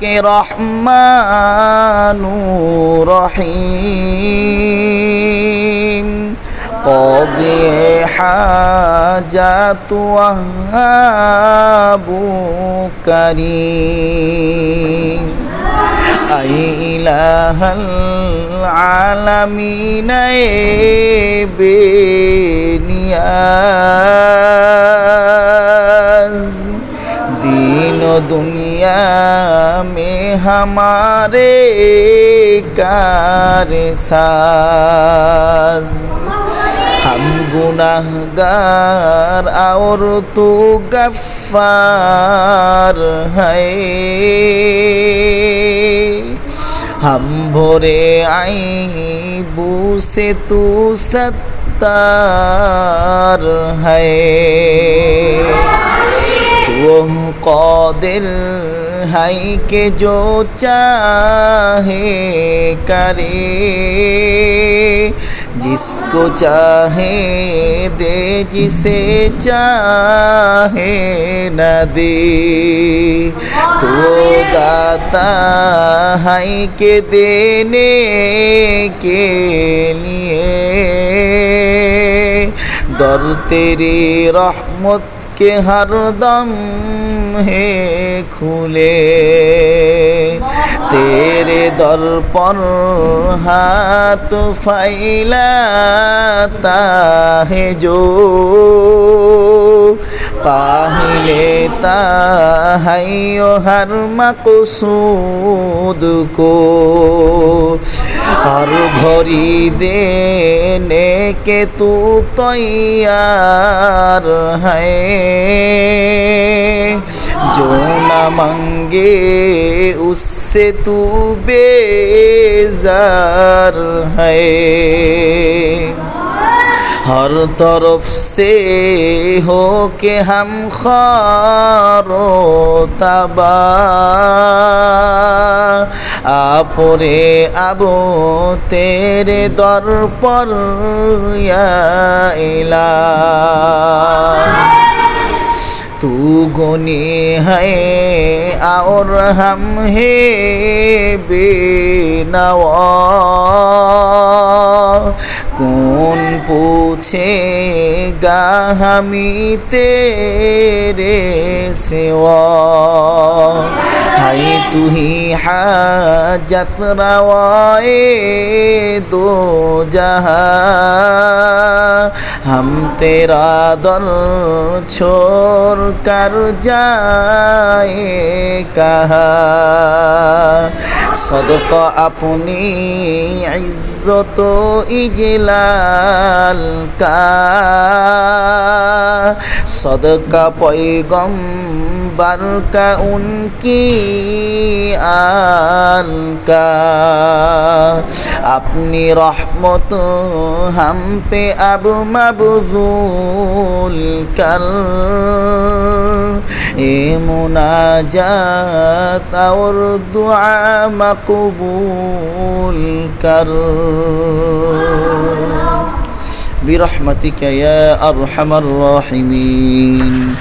কে রহমানু রহিম কবে হাজু করি আইলা হল আলমিন বে दीन दुनिया में हमारे कार साज हम गुनाहगार और तू गफ्फार है हम भोरे आईबू से तू सत्तार है तू कौदिल है कि जो चाहे करे। जिसको चाहे दे, जिसे चाहे न दे। तो दाता है के देने के लिए। दर तेरी रहमत के हर दम है खुले तेरे दर पर हाथ फैलाता है जो पा लेता है यो हर मकसूद को हर घड़ी देने के तू तैयार है जो न मंगे उससे तू बेजार है हर तरफ से हो के हम खारो तबा आपरे अब तेरे दर पर या তু গুনি হর হম হে বিনওয়া কোন পুছে গাহামিতে রে সেওয়া। হাই তুহি হাজত রওয়ায়ে দো জাহা। হম তেরা দল ছোর কর যায় কাহা। সদক আপনি ইজ্জত ইজলাল কা সদকা পৈগম্বর কা উনকি আ का अपनी रहमत हम पे अब मबजूल कर ए मुनाजात और दुआ मकबूल कर برحمتك يا أرحم الراحمين